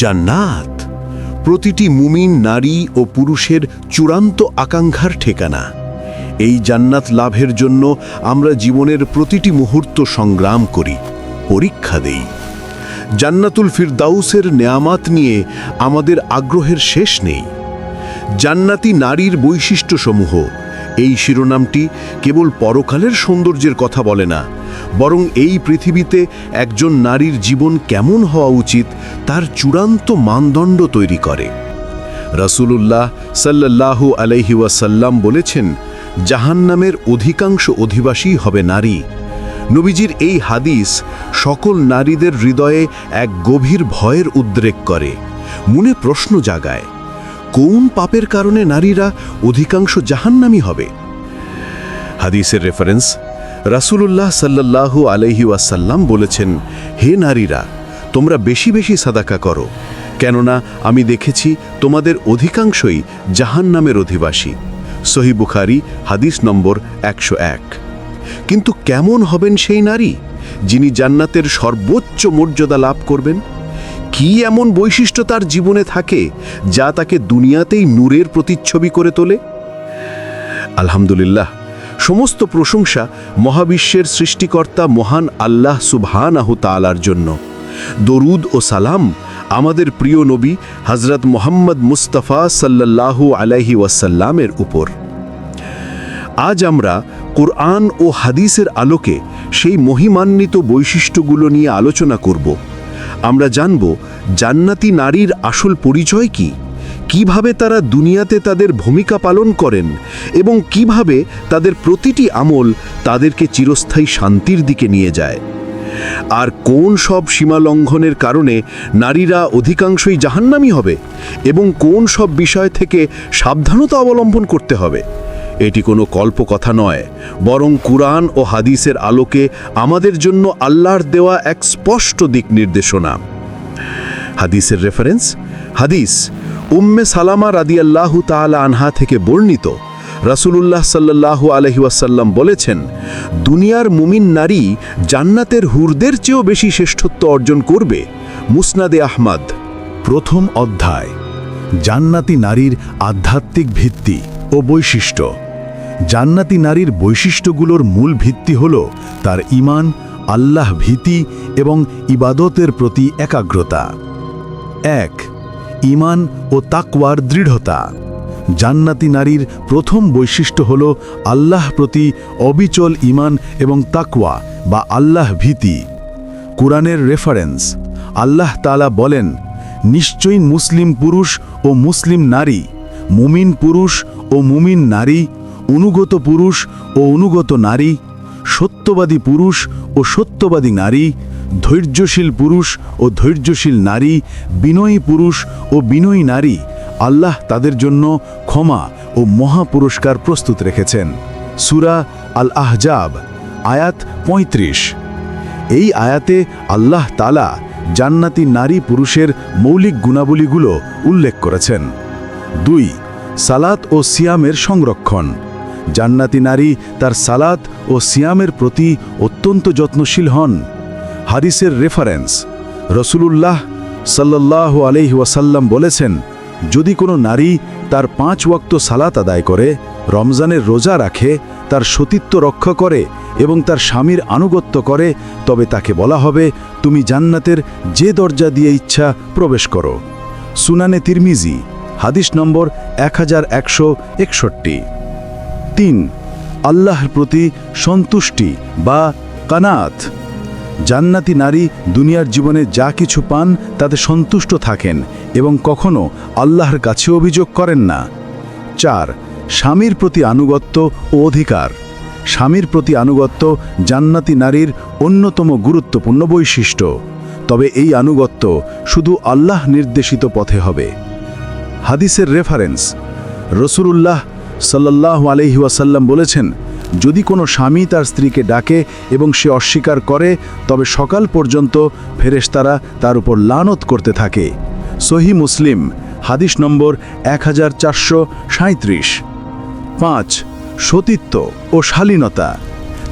জান্নাত। প্রতিটি মুমিন নারী ও পুরুষের চূড়ান্ত আকাঙ্ক্ষার ঠিকানা। এই জান্নাত লাভের জন্য আমরা জীবনের প্রতিটি মুহূর্ত সংগ্রাম করি, পরীক্ষা দেই। জান্নাতুল ফিরদাউসের নেয়ামাত নিয়ে আমাদের আগ্রহের শেষ নেই। জান্নাতি নারীর বৈশিষ্ট্যসমূহ, এই শিরোনামটি কেবল পরকালের সৌন্দর্যের কথা বলে না বরং এই পৃথিবীতে একজন নারীর জীবন কেমন হওয়া উচিত তার চূড়ান্ত মানদণ্ড তৈরি করে। রাসূলুল্লাহ সাল্লাল্লাহু আলাইহি ওয়াসাল্লাম বলেছেন, জাহান্নামের অধিকাংশ অধিবাসী হবে নারী। নবীজির এই হাদিস সকল নারীদের হৃদয়ে এক গভীর ভয়ের উদ্রেক করে, মনে প্রশ্ন জাগায়, কোন পাপের কারণে নারীরা অধিকাংশ জাহান্নামী হবে? হাদিসের রেফারেন্স রাসূলুল্লাহ সাল্লাল্লাহু আলাইহি ওয়াসাল্লাম বলেছেন, হে নারীরা, তোমরা বেশি বেশি সাদাকা করো, কেননা আমি দেখেছি তোমাদের অধিকাংশই জাহান্নামের অধিবাসী। সহি বুখারি, হাদিস নম্বর একশো এক। কিন্তু কেমন হবেন সেই নারী, যিনি জান্নাতের সর্বোচ্চ মর্যাদা লাভ করবেন? কি এমন বৈশিষ্ট্য তার জীবনে থাকে, যা তাকে দুনিয়াতেই নূরের প্রতিচ্ছবি করে তোলে? আলহামদুলিল্লাহ সমস্ত প্রশংসা মহাবিশ্বের সৃষ্টিকর্তা মহান আল্লাহ সুবহানাহু তাআলার জন্য। দরুদ ও সালাম আমাদের প্রিয় নবী হজরত মোহাম্মদ মুস্তাফা সাল্লাল্লাহু আলাইহি ওয়াসাল্লামের উপর। আজ আমরা কোরআন ও হাদিসের আলোকে সেই মহিমান্বিত বৈশিষ্ট্যগুলো নিয়ে আলোচনা করব। আমরা জানব, জান্নাতি নারীর আসল পরিচয় কি? কীভাবে তারা দুনিয়াতে তাদের ভূমিকা পালন করেন এবং কীভাবে তাদের প্রতিটি আমল তাদেরকে চিরস্থায়ী শান্তির দিকে নিয়ে যায়? আর কোন সব সীমা লঙ্ঘনের কারণে নারীরা অধিকাংশই জাহান্নামি হবে এবং কোন সব বিষয় থেকে সাবধানতা অবলম্বন করতে হবে? এটি কোনো কল্পকথা নয়, বরং কুরআন ও হাদিসের আলোকে আমাদের জন্য আল্লাহর দেওয়া এক স্পষ্ট দিক নির্দেশনা। হাদিসের রেফারেন্স হাদিস উম্মে সালামা রাদিয়াল্লাহু তাআলা আনহা থেকে বর্ণিত, রাসূলুল্লাহ সাল্লাল্লাহু আলাইহি ওয়াসাল্লাম বলেছেন, দুনিয়ার মুমিন নারী জান্নাতের হুরদের চেয়েও বেশি শ্রেষ্ঠত্ব অর্জন করবে মুসনাদে আহমদ, প্রথম অধ্যায়। জান্নাতি নারীর আধ্যাত্মিক ভিত্তি ও বৈশিষ্ট্য। জান্নাতি নারীর বৈশিষ্ট্যগুলোর মূল ভিত্তি হল তার ঈমান, আল্লাহ ভীতি এবং ইবাদতের প্রতি একাগ্রতা। এক ঈমান ও তাকওয়ার দৃঢ়তা। জান্নাতি নারীর প্রথম বৈশিষ্ট্য হল আল্লাহ প্রতি অবিচল ঈমান এবং তাকওয়া বা আল্লাহ ভীতি। কুরআনের রেফারেন্স, আল্লাহ তালা বলেন, নিশ্চয়ই মুসলিম পুরুষ ও মুসলিম নারী, মুমিন পুরুষ ও মুমিন নারী, অনুগত পুরুষ ও অনুগত নারী, সত্যবাদী পুরুষ ও সত্যবাদী নারী ধৈর্যশীল পুরুষ ও ধৈর্যশীল নারী, বিনয়ী পুরুষ ও বিনয়ী নারী আল্লাহ তাদের জন্য ক্ষমা ও মহা পুরস্কার প্রস্তুত রেখেছেন। সুরা আল আহজাব আয়াত ৩৫ এই আয়াতে আল্লাহ তালা জান্নাতি নারী পুরুষের মৌলিক গুণাবলীগুলো উল্লেখ করেছেন। দুই, সালাত ও সিয়ামের সংরক্ষণ। জান্নাতি নারী তার সালাত ও সিয়ামের প্রতি অত্যন্ত যত্নশীল হন। হাদিসের রেফারেন্স রসুলুল্লাহ সাল্লাহ আলহি ওয়াসাল্লাম বলেছেন, যদি কোনো নারী তার পাঁচ ওয়াক্ত সালাত আদায় করে, রমজানের রোজা রাখে, তার সতীত্ব রক্ষা করে এবং তার স্বামীর আনুগত্য করে, তবে তাকে বলা হবে, তুমি জান্নাতের যে দরজা দিয়ে ইচ্ছা প্রবেশ করো। সুনানে তিরমিজি, হাদিস নম্বর এক হাজার একশো একষট্টি। তিন, আল্লাহর প্রতি সন্তুষ্টি বা কানাত। জান্নাতি নারী দুনিয়ার জীবনে যা কিছু পান, তাতে সন্তুষ্ট থাকেন এবং কখনো আল্লাহর কাছে অভিযোগ করেন না। চার, স্বামীর প্রতি আনুগত্য ও অধিকার। স্বামীর প্রতি আনুগত্য জান্নাতি নারীর অন্যতম গুরুত্বপূর্ণ বৈশিষ্ট্য। তবে এই আনুগত্য শুধু আল্লাহ নির্দেশিত পথে হবে। হাদিসের রেফারেন্স রসুলুল্লাহ সাল্লাহ আলহি ওয়াসাল্লাম বলেছেন যদি কোনো স্বামী তার স্ত্রীকে ডাকে এবং সে অস্বীকার করে, তবে সকাল পর্যন্ত ফেরেশতারা তার উপর লানত করতে থাকে। সহি মুসলিম, হাদিস নম্বর এক হাজার চারশো সাঁত্রিশ পাঁচ, সতীত্ব ও শালীনতা।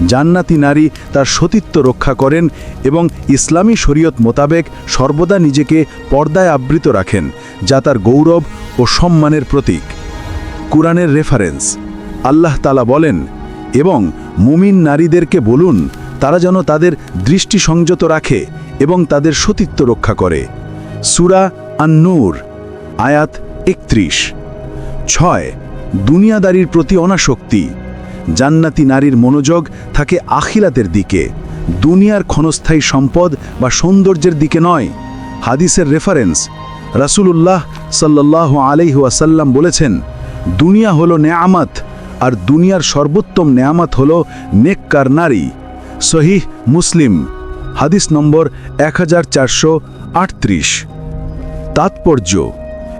জান্নাতি নারী তার সতীত্ব রক্ষা করেন এবং ইসলামী শরীয়ত মোতাবেক সর্বদা নিজেকে পর্দায় আবৃত রাখেন, যা তার গৌরব ও সম্মানের প্রতীক। কুরআনের রেফারেন্স আল্লাহ তালা বলেন এবং মুমিন নারীদেরকে বলুন, তারা যেন তাদের দৃষ্টি সংযত রাখে এবং তাদের সতীত্ব রক্ষা করে। সুরা আন্নুর, আয়াত একত্রিশ। ছয়, দুনিয়াদারির প্রতি অনাসক্তি। জান্নাতি নারীর মনোযোগ থাকে আখিলাতের দিকে। দুনিয়ার ক্ষণস্থায়ী সম্পদ বা সৌন্দর্যের দিকে নয়। হাদিসের রেফারেন্স রাসূলুল্লাহ সাল্লাহ আলাইহাসাল্লাম বলেছেন, দুনিয়া হলো নেয়ামত আর দুনিয়ার সর্বোত্তম নেয়ামত হল নেককার নারী। সহিহ মুসলিম, হাদিস নম্বর এক হাজার চারশো আটত্রিশ। তাৎপর্য,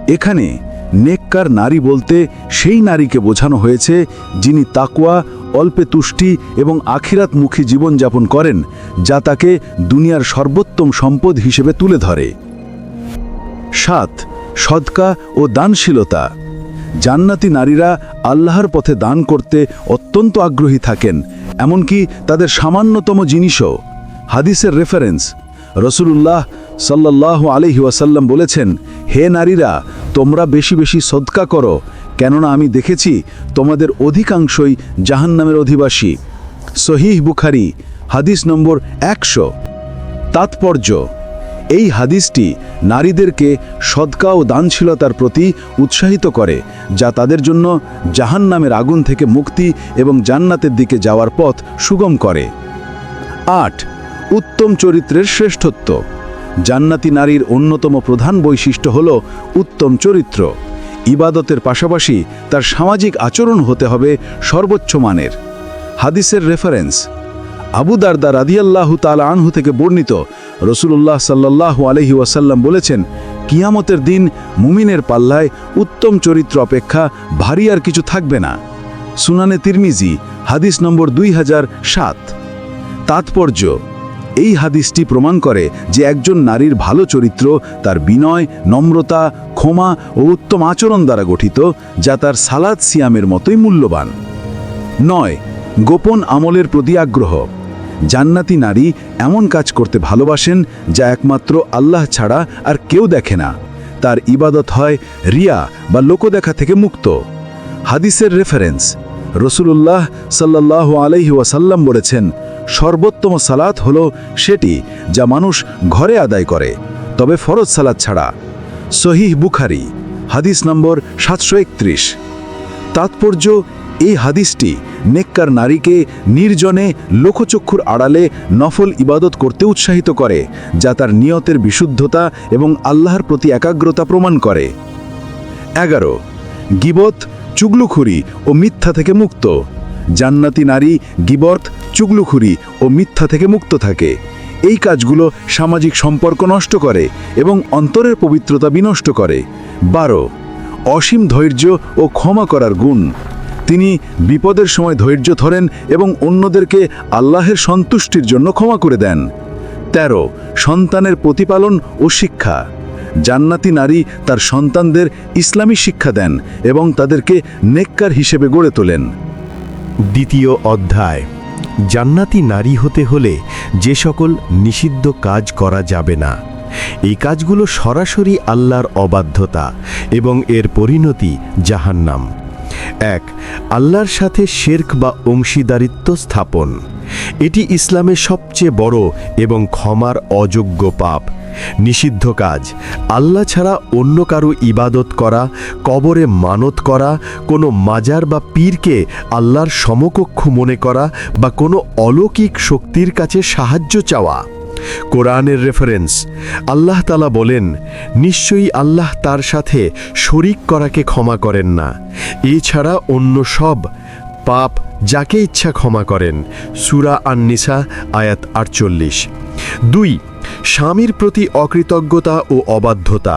এখানে নেককার নারী বলতে সেই নারীকে বোঝানো হয়েছে যিনি তাকুয়া অল্পে তুষ্টি এবং আখিরাতমুখী জীবনযাপন করেন, যা তাকে দুনিয়ার সর্বোত্তম সম্পদ হিসেবে তুলে ধরে। সাত, সদকা ও দানশীলতা। জান্নাতি নারীরা আল্লাহর পথে দান করতে অত্যন্ত আগ্রহী থাকেন, এমনকি তাদের সামান্যতম জিনিসও। হাদিসের রেফারেন্স রসুলুল্লাহ সাল্লাহ আলহি ওয়াসাল্লাম বলেছেন, হে নারীরা, তোমরা বেশি বেশি সদকা করো, কেননা আমি দেখেছি তোমাদের অধিকাংশই জাহান্নামের অধিবাসী। সহিহ বুখারি, হাদিস নম্বর একশো। তাৎপর্য এই হাদিসটি নারীদেরকে সদকা ও দানশীলতার প্রতি উৎসাহিত করে, যা তাদের জন্য জাহান্নামের আগুন থেকে মুক্তি এবং জান্নাতের দিকে যাওয়ার পথ সুগম করে। আট, উত্তম চরিত্রের শ্রেষ্ঠত্ব। জান্নাতি নারীর অন্যতম প্রধান বৈশিষ্ট্য হল উত্তম চরিত্র। ইবাদতের পাশাপাশি তার সামাজিক আচরণ হতে হবে সর্বোচ্চ মানের। হাদিসের রেফারেন্স আবু দারদা রাদিয়াল্লাহু তালা আনহু থেকে বর্ণিত রসুল্লাহ সাল্লাহ আলহি ওয়াসাল্লাম বলেছেন, কিয়ামতের দিন মুমিনের পাল্লায় উত্তম চরিত্র অপেক্ষা ভারী আর কিছু থাকবে না। সুনানে তিরমিজি, হাদিস নম্বর দুই হাজার সাত। তাৎপর্য, এই হাদিসটি প্রমাণ করে যে একজন নারীর ভালো চরিত্র তার বিনয়, নম্রতা, ক্ষমা ও উত্তম আচরণ দ্বারা গঠিত, যা তার সালাদ সিয়ামের মতোই মূল্যবান। নয়, গোপন আমলের প্রতি আগ্রহ। জান্নাতি নারী এমন কাজ করতে ভালোবাসেন যা একমাত্র আল্লাহ ছাড়া আর কেউ দেখে না। তার ইবাদত হয় রিয়া বা লোকদেখা থেকে মুক্ত। হাদিসের রেফারেন্স রসুলুল্লাহ সাল্লাহ আলহি ওয়াসাল্লাম বলেছেন, সর্বোত্তম সালাত হল সেটি যা মানুষ ঘরে আদায় করে, তবে ফরজ সালাত ছাড়া। সহিহ বুখারি, হাদিস নম্বর সাতশো একত্রিশ। তাৎপর্য এই হাদিসটি নেককার নারীকে নির্জনে লোকচক্ষুর আড়ালে নফল ইবাদত করতে উৎসাহিত করে, যা তার নিয়তের বিশুদ্ধতা এবং আল্লাহর প্রতি একাগ্রতা প্রমাণ করে। এগারো, গিবত, চুগলুখুরি ও মিথ্যা থেকে মুক্ত। জান্নাতি নারী গিবত, চুগলুখুরি ও মিথ্যা থেকে মুক্ত থাকে। এই কাজগুলো সামাজিক সম্পর্ক নষ্ট করে এবং অন্তরের পবিত্রতা বিনষ্ট করে। বারো, অসীম ধৈর্য ও ক্ষমা করার গুণ। তিনি বিপদের সময় ধৈর্য ধরেন এবং অন্যদেরকে আল্লাহের সন্তুষ্টির জন্য ক্ষমা করে দেন। ১৩ সন্তানের প্রতিপালন ও শিক্ষা। জান্নাতি নারী তার সন্তানদের ইসলামী শিক্ষা দেন এবং তাদেরকে নেককার হিসেবে গড়ে তোলেন। দ্বিতীয় অধ্যায়, জান্নাতি নারী হতে হলে যে সকল নিষিদ্ধ কাজ করা যাবে না। এই কাজগুলো সরাসরি আল্লাহর অবাধ্যতা এবং এর পরিণতি জাহান্নাম। এক, আল্লাহর সাথে শেরক বা অংশীদারিত্ব স্থাপন। এটি ইসলামের সবচেয়ে বড় এবং ক্ষমার অযোগ্য পাপ। নিষিদ্ধ কাজ, আল্লাহ ছাড়া অন্য কারও ইবাদত করা, কবরে মানত করা, কোনো মাজার বা পীরকে আল্লাহর সমকক্ষ মনে করা বা কোনো অলৌকিক শক্তির কাছে সাহায্য চাওয়া। কোরআনের রেফারেন্স আল্লাহ তালা বলেন, নিশ্চয়ই আল্লাহ তার সাথে শরিক করাকে ক্ষমা করেন না। এছাড়া অন্য সব পাপ যাকে ইচ্ছা ক্ষমা করেন। সুরা আননিসা, আয়াত আটচল্লিশ। দুই, স্বামীর প্রতি অকৃতজ্ঞতা ও অবাধ্যতা।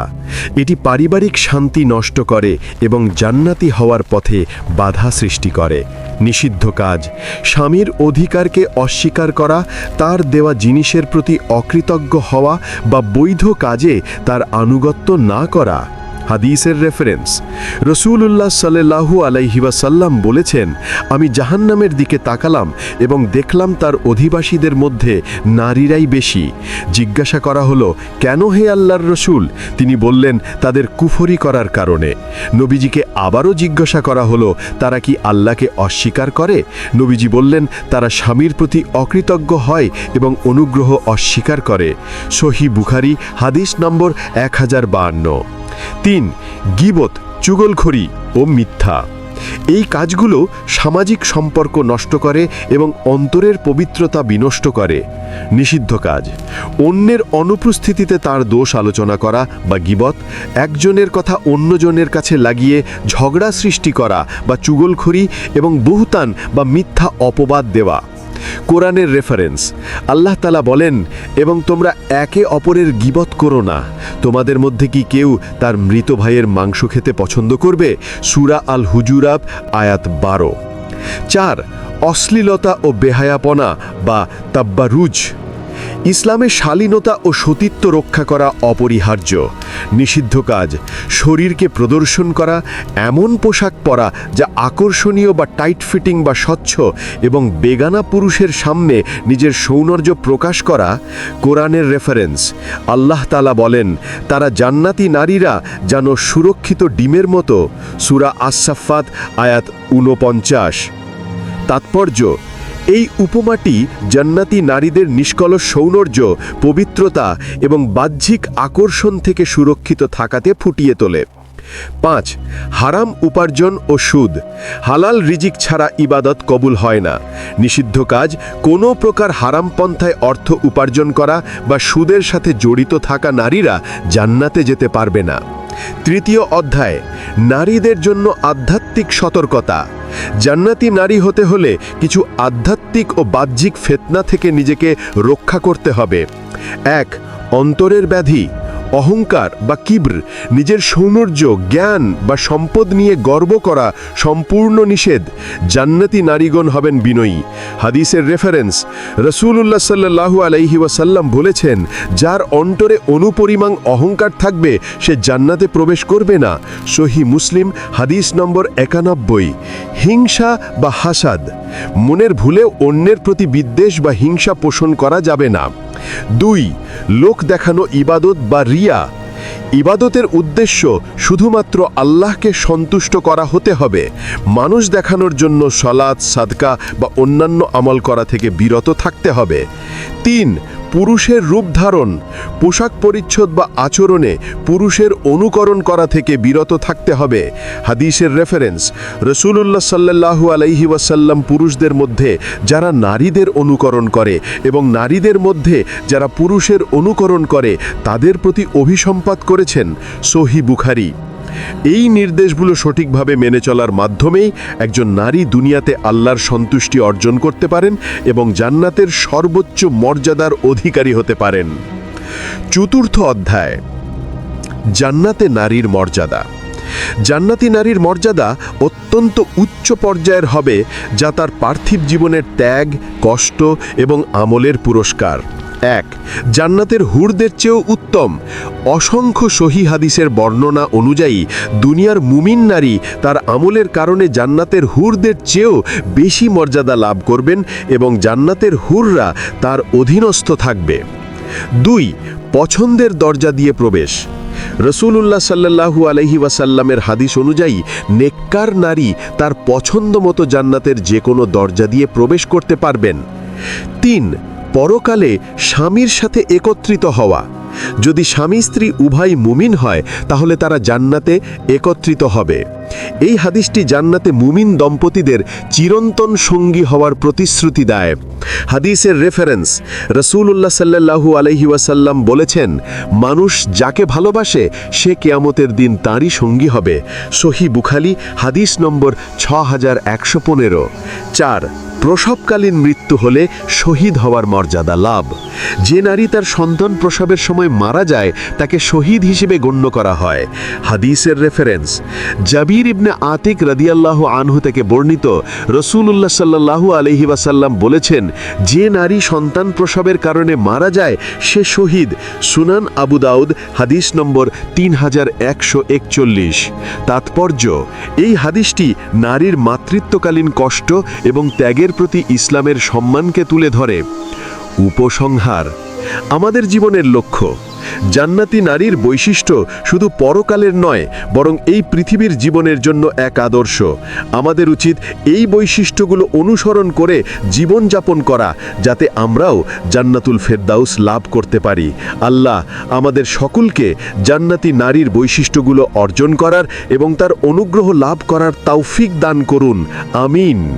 এটি পারিবারিক শান্তি নষ্ট করে এবং জান্নাতি হওয়ার পথে বাধা সৃষ্টি করে। নিষিদ্ধ কাজ। স্বামীর অধিকারকে অস্বীকার করা, তার দেওয়া জিনিসের প্রতি অকৃতজ্ঞ হওয়া বা বৈধ কাজে তার আনুগত্য না করা। হাদিসের রেফারেন্স রসুল্লাহ সাল্লাহু আলাইহিবাসাল্লাম বলেছেন, আমি জাহান্নামের দিকে তাকালাম এবং দেখলাম তার অধিবাসীদের মধ্যে নারীরাই বেশি। জিজ্ঞাসা করা হলো, কেন হে আল্লাহর রসুল? তিনি বললেন, তাদের কুফরি করার কারণে। নবীজিকে আবারও জিজ্ঞাসা করা হলো, তারা কি আল্লাহকে অস্বীকার করে? নবীজি বললেন, তারা স্বামীর প্রতি অকৃতজ্ঞ হয় এবং অনুগ্রহ অস্বীকার করে। সহি বুখারি, হাদিস নম্বর এক হাজার বাহান্ন তিন গিবত, চুগলখড়ি ও মিথ্যা। এই কাজগুলো সামাজিক সম্পর্ক নষ্ট করে এবং অন্তরের পবিত্রতা বিনষ্ট করে। নিষিদ্ধ কাজ। অন্যের অনুপস্থিতিতে তার দোষ আলোচনা করা বা গিবত, একজনের কথা অন্যজনের কাছে লাগিয়ে ঝগড়া সৃষ্টি করা বা চুগলখড়ি এবং বহুতান বা মিথ্যা অপবাদ দেওয়া। কোরআনের রেফারেন্স আল্লাহ তালা বলেন, এবং তোমরা একে অপরের গিবত করো না। তোমাদের মধ্যে কি কেউ তার মৃত ভাইয়ের মাংস খেতে পছন্দ করবে? সুরা আল হুজুরাব আয়াত বারো। চার, অশ্লীলতা ও বেহায়াপনা বা তাব্বারুজ। ইসলামে শালীনতা ও সতীত্ব রক্ষা করা অপরিহার্য। নিষিদ্ধ কাজ, শরীরকে প্রদর্শন করা, এমন পোশাক পরা যা আকর্ষণীয় বা টাইট ফিটিং বা স্বচ্ছ এবং বেগানা পুরুষের সামনে নিজের সৌন্দর্য প্রকাশ করা, কোরআনের রেফারেন্স আল্লাহ তালা বলেন, তারা জান্নাতি নারীরা যেন সুরক্ষিত ডিমের মতো। সুরা আসাফাত আয়াত ঊনপঞ্চাশ। তাৎপর্য এই উপমাটি জান্নাতি নারীদের নিষ্কলস সৌন্দর্য, পবিত্রতা এবং বাহ্যিক আকর্ষণ থেকে সুরক্ষিত থাকাতে ফুটিয়ে তোলে। পাঁচ, হারাম উপার্জন ও সুদ। হালাল রিজিক ছাড়া ইবাদত কবুল হয় না। নিষিদ্ধ কাজ, কোনো প্রকার হারাম পন্থায় অর্থ উপার্জন করা বা সুদের সাথে জড়িত থাকা নারীরা জান্নাতে যেতে পারবে না। তৃতীয় অধ্যায়, নারীদের জন্য আধ্যাত্মিক সতর্কতা। জান্নাতি নারী হতে হলে কিছু আধ্যাত্মিক ও বাহ্যিক ফেতনা থেকে নিজেকে রক্ষা করতে হবে। এক, অন্তরের ব্যাধি। অহংকার বা কিব্র, নিজের সৌন্দর্য, জ্ঞান বা সম্পদ নিয়ে গর্ব করা সম্পূর্ণ নিষেধ। জান্নাতি নারীগণ হবেন বিনয়ী। হাদিসের রেফারেন্স রসুল্লাহ সাল্লাহু আলাইহি ওয়াসাল্লাম বলেছেন, যার অন্তরে অনুপরিমাণ অহংকার থাকবে, সে জান্নাতে প্রবেশ করবে না। সহি মুসলিম, হাদিস নম্বর একানব্বই। হিংসা বা হাসাদ, মনের ভুলেও অন্যের প্রতি বিদ্বেষ বা হিংসা পোষণ করা যাবে না। দুই লোক দেখানো ইবাদত বা রিয়া। ইবাদতের উদ্দেশ্য শুধুমাত্র আল্লাহকে সন্তুষ্ট করা হতে হবে। মানুষ দেখানোর জন্য সলাদ সাদকা বা অন্যান্য আমল করা থেকে বিরত থাকতে হবে। তিন পুরুষের রূপ ধারণ, পোশাক পরিচ্ছদ বা আচরণে পুরুষের অনুকরণ করা থেকে বিরত থাকতে হবে। হাদিসের রেফারেন্স রসুল্লাহ সাল্লাহু আলাইহি ওয়াসাল্লাম পুরুষদের মধ্যে যারা নারীদের অনুকরণ করে এবং নারীদের মধ্যে যারা পুরুষের অনুকরণ করে, তাদের প্রতি অভিসম্পাত করেছেন সহি বুখারি। এই নির্দেশগুলো সঠিকভাবে মেনে চলার মাধ্যমেই একজন নারী দুনিয়াতে আল্লাহর সন্তুষ্টি অর্জন করতে পারেন এবং জান্নাতের সর্বোচ্চ মর্যাদার অধিকারী হতে পারেন। চতুর্থ অধ্যায়, জান্নাতে নারীর মর্যাদা। জান্নাতি নারীর মর্যাদা অত্যন্ত উচ্চ পর্যায়ের হবে যা তার পার্থিব জীবনের ত্যাগ, কষ্ট এবং আমলের পুরস্কার। এক। জান্নাতের হুরদের চেয়েও উত্তম। অসংখ্য সহি হাদিসের বর্ণনা অনুযায়ী দুনিয়ার মুমিন নারী তার আমলের কারণে জান্নাতের হুরদের চেয়েও বেশি মর্যাদা লাভ করবেন এবং জান্নাতের হুররা তার অধীনস্থ থাকবে। দুই, পছন্দের দরজা দিয়ে প্রবেশ। রসুল্লাহ সাল্লাহু আলহি ওয়াসাল্লামের হাদিস অনুযায়ী নেককার নারী তার পছন্দ মতো জান্নাতের যে কোনো দরজা দিয়ে প্রবেশ করতে পারবেন। তিন পরকালে স্বামীর সাথে একত্রিত হওয়া। যদি স্বামী স্ত্রী উভয় মুমিন হয়, তাহলে তারা জান্নাতে একত্রিত হবে। এই হাদিসটি জান্নাতে মুমিন দম্পতিদের চিরন্তন সঙ্গী হওয়ার প্রতিশ্রুতি দেয়। হাদিসের রেফারেন্স রসুল্লাহ সাল্লাহু আলহি ওয়াসাল্লাম বলেছেন, মানুষ যাকে ভালোবাসে, সে কেয়ামতের দিন তাঁরই সঙ্গী হবে। সহি বুখালি হাদিস নম্বর ছ হাজার একশো পনেরো। চার, প্রসবকালীন মৃত্যু হলে শহীদ হওয়ার মর্যাদা লাভ। যে নারী তার সন্তান প্রসবের সময় মারা যায়, তাকে শহীদ হিসেবে গণ্য করা হয়। হাদিসের রেফারেন্স জাবির জাবির ইবনে আতিক রাদিয়াল্লাহ আনহু থেকে বর্ণিত রসুল্লাহ সাল্লাহু আলহি ওয়াসাল্লাম বলেছেন, যে নারী সন্তান প্রসবের কারণে মারা যায়, সে শহীদ। সুনান আবু দাউদ, হাদিস নম্বর তিন হাজার একশো একচল্লিশ। তাৎপর্য, এই হাদিসটি নারীর মাতৃত্বকালীন কষ্ট এবং ত্যাগের প্রতি ইসলামের সম্মানকে তুলে ধরে। উপসংহার, আমাদের জীবনের লক্ষ্য জান্নাতি নারীর বৈশিষ্ট্য শুধু পরকালের নয়, বরং এই পৃথিবীর জীবনের জন্য এক আদর্শ। আমাদের উচিত এই বৈশিষ্ট্যগুলো অনুসরণ করে জীবনযাপন করা, যাতে আমরাও জান্নাতুল ফেরদাউস লাভ করতে পারি। আল্লাহ আমাদের সকলকে জান্নাতি নারীর বৈশিষ্ট্যগুলো অর্জন করার এবং তার অনুগ্রহ লাভ করার তৌফিক দান করুন। আমিন।